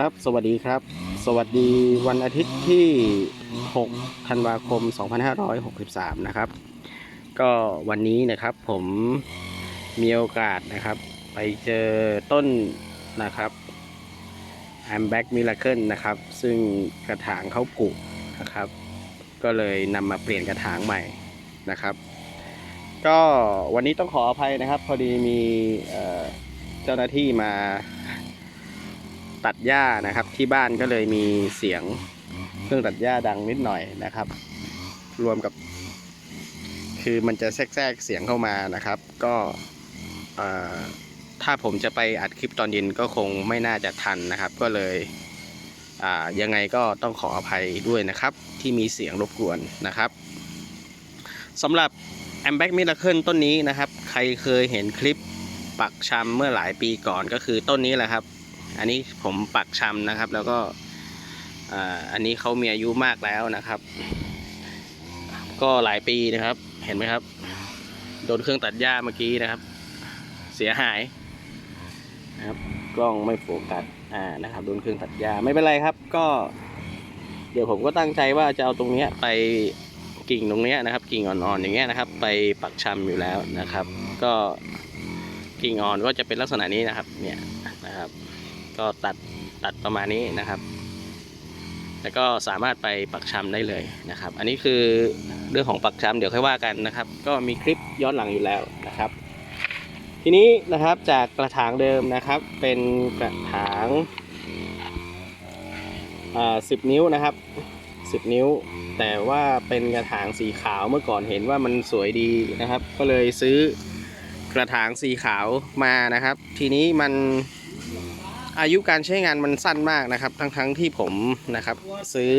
ครับ สวัสดีครับ สวัสดีวันอาทิตย์ที่ 6 ธันวาคม 2563 นะครับ ก็วันนี้นะครับผมมีโอกาสนะครับ ไปเจอต้นนะครับ a m b a c Miracle นะครับ ซึ่งกระถางเขากุนะครับ ก็เลยนำมาเปลี่ยนกระถางใหม่นะครับ ก็วันนี้ต้องขออภัยนะครับ พอดีมีเจ้าหน้าที่มา ตัดหญ้านะครับ ที่บ้านก็เลยมีเสียงเครื่องตัดหญ้าดังนิดหน่อยนะครับ รวมกับ คือมันจะแทรกเสียงเข้ามานะครับ ก็ถ้าผมจะไปอัดคลิปตอนเย็นก็คงไม่น่าจะทันนะครับ ก็เลยยังไงก็ต้องขออภัยด้วยนะครับ ที่มีเสียงรบกวนนะครับสำหรับ a m b a c Miracle ต้นนี้นะครับ ใครเคยเห็นคลิปปักชำเมื่อหลายปีก่อนก็คือต้นนี้แหละครับ อันนี้ผมปักชำนะครับ แล้วก็อันนี้เขามีอายุมากแล้วนะครับ ก็หลายปีนะครับ เห็นไหมครับ โดนเครื่องตัดหญ้าเมื่อกี้นะครับ เสียหายนะครับ กล้องไม่โฟกัสอ่านะครับ โดนเครื่องตัดหญ้าไม่เป็นไรครับ ก็ เดี๋ยวผมก็ตั้งใจว่าจะเอาตรงเนี้ยไปกิ่งตรงเนี้ยนะครับ กิ่งอ่อนๆอย่างเงี้ยนะครับ ไปปักชำอยู่แล้วนะครับ ก็กิ่งอ่อนก็จะเป็นลักษณะนี้นะครับ เนี่ยนะครับ ก็ตัดตัดประมาณนี้นะครับ แล้วก็สามารถไปปักชำได้เลยนะครับ อันนี้คือเรื่องของปักชำเดี๋ยวค่อยว่ากันนะครับ ก็มีคลิปย้อนหลังอยู่แล้วนะครับ ทีนี้นะครับจากกระถางเดิมนะครับ เป็นกระถางอ่าสิบนิ้วนะครับสิบนิ้ว แต่ว่าเป็นกระถางสีขาวเมื่อก่อนเห็นว่ามันสวยดีนะครับ ก็เลยซื้อกระถางสีขาวมานะครับ ทีนี้มัน อายุการใช้งานมันสั้นมากนะครับ ทั้งๆทที่ผมนะครับ ซื้อ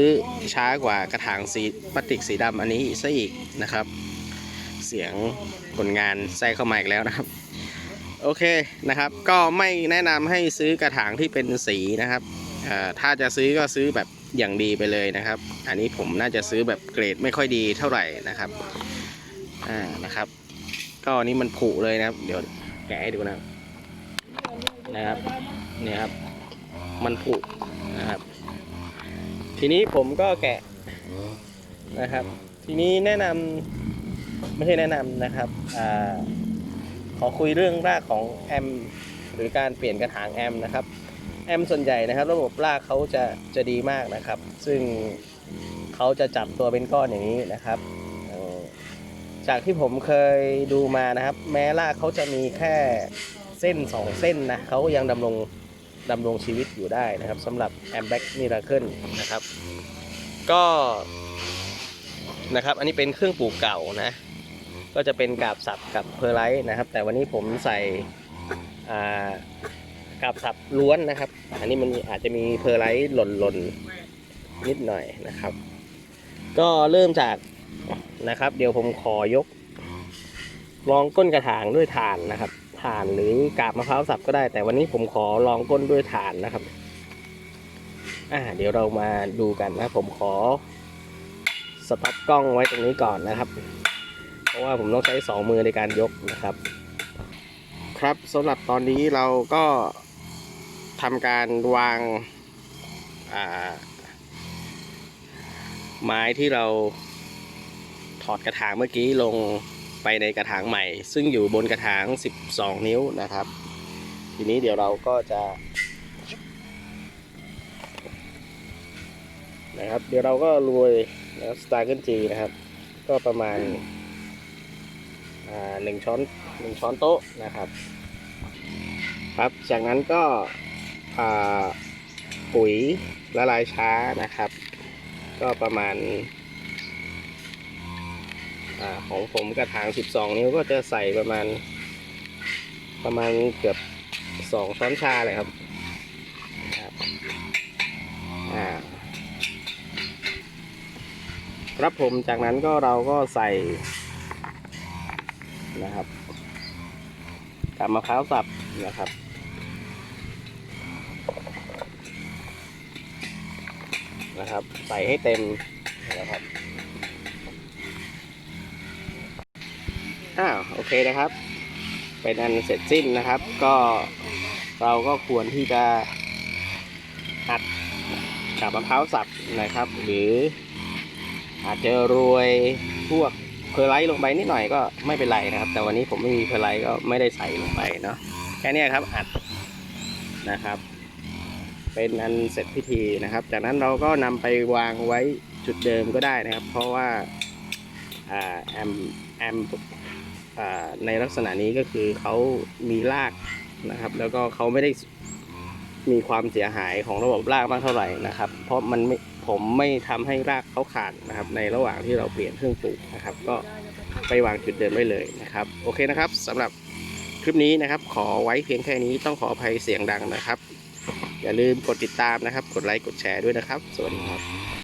ช้ากว่ากระถางสีพลาสติกสีดำอันนี้ซะอีกนะครับ เสียงผลงานแทรกเข้ามาอีกแล้วนะครับโอเคนะครับ ก็ไม่แนะนำให้ซื้อกระถางที่เป็นสีนะครับถ้าจะซื้อก็ซื้อแบบอย่างดีไปเลยนะครับ อันนี้ผมน่าจะซื้อแบบเกรดไม่ค่อยดีเท่าไหร่นะครับอ่านะครับ ก็อันนี้มันผุเลยนะครับ เดี๋ยวแกะให้ดูนะนะครับ เนี่ยครับ มันผุนะครับ ทีนี้ผมก็แกะนะครับ ทีนี้แนะนำไม่ใช่แนะนำนะครับอาขอคุยเรื่องรากของแอมหรือการเปลี่ยนกระถางแอมนะครับแอมส่วนใหญ่นะครับ ระบบรากเขาจะจะดีมากนะครับ ซึ่งเขาจะจับตัวเป็นก้อนอย่างนี้นะครับเอ่อจากที่ผมเคยดูมานะครับ แม้รากเขาจะมีแค่เส้นสองเส้นนะเขาก็ยังดำรง ดำรงชีวิตอยู่ได้นะครับสำหรับ a m b a c Miracle นะครับ ก็นะครับ อันนี้เป็นเครื่องปลูกเก่านะ ก็จะเป็นกาบสับกับเพอร์ไลท์นะครับ แต่วันนี้ผมใส่กาบสับล้วนนะครับ อันนี้มันอาจจะมีเพอร์ไลท์หล่นหล่นๆนิดหน่อยนะครับ ก็เริ่มจากนะครับ เดี๋ยวผมขอยกลองก้นกระถางด้วยถ่านนะครับ ถ่านหรือกาบมะพร้าวสับก็ได้ แต่วันนี้ผมขอลองก้นด้วยถ่านนะครับ อ่า เดี๋ยวเรามาดูกันนะ ผมขอสต็อปกล้องไว้ตรงนี้ก่อนนะครับ เพราะว่าผมต้องใช้สองมือในการยกนะครับ ครับสำหรับตอนนี้เราก็ทำการวางอ่าไม้ที่เราถอดกระถางเมื่อกี้ลง ไปในกระถางใหม่ ซึ่งอยู่บนกระถาง 12 นิ้วนะครับ ทีนี้เดี๋ยวเราก็จะนะครับ เดี๋ยวเราก็โรยสตาร์เกิลจีนะครับ ก็ประมาณหนึ่งช้อนหนึ่งช้อนโต๊ะนะครับ ครับ จากนั้นก็ปุ๋ยละลายช้านะครับ ก็ประมาณ อของผมกระถาง 12 นิ้วก็จะใส่ประมาณ ประมาณเกือบ 2 ช้อนชาเลยครับครับครับผมจากนั้นก็เราก็ใส่นะครับกับมะพร้าวสับนะครับนะครับ ใส่ให้เต็มนะครับ อ้าวโอเคนะครับเป็นอันเสร็จสิ้นนะครับ ก็เราก็ควรที่จะอัดกับมะพร้าวสับนะครับ หรืออาจจะโรยพวกเพอร์ไลท์ลงไปนิดหน่อยก็ไม่เป็นไรนะครับ แต่วันนี้ผมไม่มีเพอร์ไลท์ก็ไม่ได้ใส่ลงไปเนาะแค่นี้ครับอัดนะครับ เป็นอันเสร็จพิธีนะครับ จากนั้นเราก็นำไปวางไว้จุดเดิมก็ได้นะครับ เพราะว่าแอมแอม ในลักษณะนี้ก็คือเขามีรากนะครับ แล้วก็เขาไม่ได้มีความเสียหายของระบบรากมากเท่าไหร่นะครับ เพราะมันไม่ผมไม่ทำให้รากเขาขาดนะครับ ในระหว่างที่เราเปลี่ยนเครื่องปลูกนะครับ ก็ไปวางจุดเดิมไว้เลยนะครับ โอเคนะครับสำหรับคลิปนี้นะครับ ขอไว้เพียงแค่นี้ต้องขออภัยเสียงดังนะครับ อย่าลืมกดติดตามนะครับ กดไลค์กดแชร์ด้วยนะครับ สวัสดีครับ